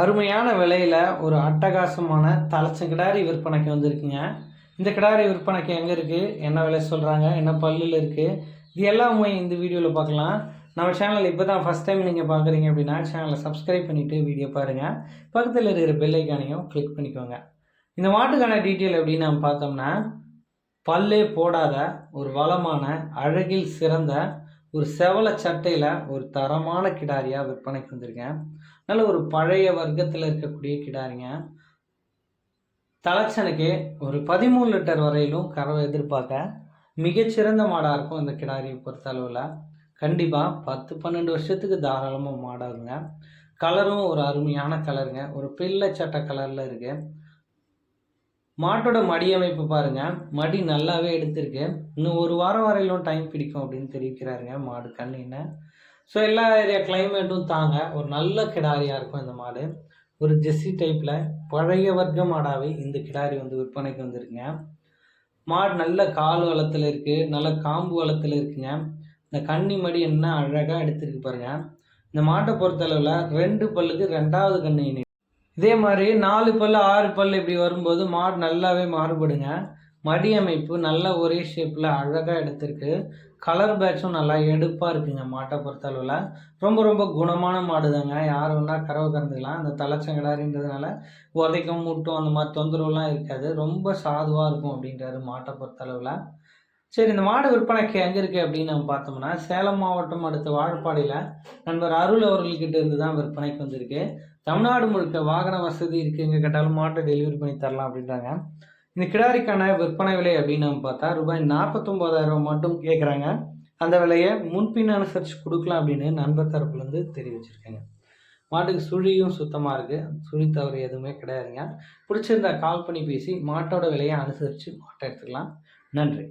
அருமையான விலையில் ஒரு அட்டகாசமான தலைச்ச கிடாரி விற்பனைக்கு வந்திருக்குங்க. இந்த கிடாரி விற்பனைக்கு எங்கே இருக்குது என்ன விலை சொல்கிறாங்க என்ன பல்லில் இருக்குது இது எல்லாமே இந்த வீடியோவில் பார்க்கலாம். நம்ம சேனல் இப்போ தான் ஃபஸ்ட் டைம் நீங்கள் பார்க்குறீங்க அப்படின்னா சேனலை சப்ஸ்கிரைப் பண்ணிவிட்டு வீடியோ பாருங்கள் பக்கத்தில் இருக்கிற பெல்லைக்கானையும் கிளிக் பண்ணிக்கோங்க. இந்த மாட்டுக்கான டீட்டெயில் எப்படின்னு நம்ம பார்த்தோம்னா பல்லே போடாத ஒரு வளமான அழகில் சிறந்த ஒரு செவல சட்டையில் ஒரு தரமான கிடாரியாக விற்பனைக்கு வந்திருக்கேன். நல்ல ஒரு பழைய வர்க்கத்தில் இருக்கக்கூடிய கிடாரிங்க. தலைச்சனுக்கு ஒரு பதிமூணு லிட்டர் வரையிலும் கறவை எதிர்பார்க்க மிகச்சிறந்த மாடாக இருக்கும் இந்த கிடாரியை பொறுத்த அளவில் கண்டிப்பாக பத்து பன்னெண்டு வருஷத்துக்கு தாராளமாக மாடாகுங்க கலரும் ஒரு அருமையான கலருங்க ஒரு பிள்ளை சட்டை கலரில் இருக்குது மாட்டோட மடி அமைப்பு பாருங்க. மடி நல்லாவே எடுத்திருக்கு. இன்னும் ஒரு வாரம் வரையிலும் டைம் பிடிக்கும் அப்படின்னு தெரிவிக்கிறாருங்க. மாடு கண்ணின்னு ஸோ எல்லா ஏரியா கிளைமேட்டும் தாங்க. ஒரு நல்ல கிடாரியாக இருக்கும் இந்த மாடு. ஒரு ஜெஸ்ஸி டைப்பில் பழைய வர்க்க மாடாகவே இந்த கிடாரி வந்து விற்பனைக்கு வந்துருக்குங்க. மாடு நல்ல கால் வளத்தில் இருக்குது நல்ல காம்பு வளத்தில் இருக்குங்க. இந்த கன்னி மடி என்ன அழகாக எடுத்துருக்கு பாருங்க. இந்த மாட்டை பொறுத்தளவில் ரெண்டு பல்லுக்கு ரெண்டாவது கண்ணு இதே மாதிரி நாலு பல்லு ஆறு பல்லு இப்படி வரும்போது மாடு நல்லாவே மாறுபடுங்க. மடி அமைப்பு நல்ல ஒரே ஷேப்பில் அழகாக எடுத்திருக்கு. கலர் பேட்சும் நல்லா எடுப்பாக இருக்குங்க மாட்டை பொறுத்தளவில். ரொம்ப ரொம்ப குணமான மாடு தாங்க யார் வேணால் கறவை கறந்துக்கலாம். அந்த தலைச்சங்கடாரின்றதுனால உதைக்கும் முட்டும் அந்த மாதிரி தொந்தரவுலாம் இருக்காது. ரொம்ப சாதுவாக இருக்கும் அப்படின்றாரு மாட்டை பொறுத்தளவில். சரி இந்த மாடு விற்பனைக்கு எங்கே இருக்குது அப்படின்னு நம்ம பார்த்தோம்னா சேலம் மாவட்டம் அடுத்த வாழப்பாடியில் நண்பர் அருள் அவர்கள்கிட்ட இருந்து தான் விற்பனைக்கு வந்திருக்கு. தமிழ்நாடு முழுக்க வாகன வசதி இருக்குது எங்கே கேட்டாலும் மாட்டை டெலிவரி பண்ணி தரலாம் அப்படின்றாங்க. இந்த கிடாரிக்கான விற்பனை விலை அப்படின்னு நம்ம பார்த்தா ரூபாய் நாற்பத்தொம்போதாயிரம் மட்டும் கேட்குறாங்க அந்த விலையை முன்பின் அனுசரித்து கொடுக்கலாம் அப்படின்னு நண்பர் தரப்புலேருந்து தெரிவிச்சிருக்கேங்க. மாட்டுக்கு சுழியும் சுத்தமாக இருக்குது சுழி தவறு எதுவுமே கிடையாதுங்க. பிடிச்சிருந்தா கால் பண்ணி பேசி மாட்டோட விலையை அனுசரித்து மாட்டை எடுத்துக்கலாம். நன்றி.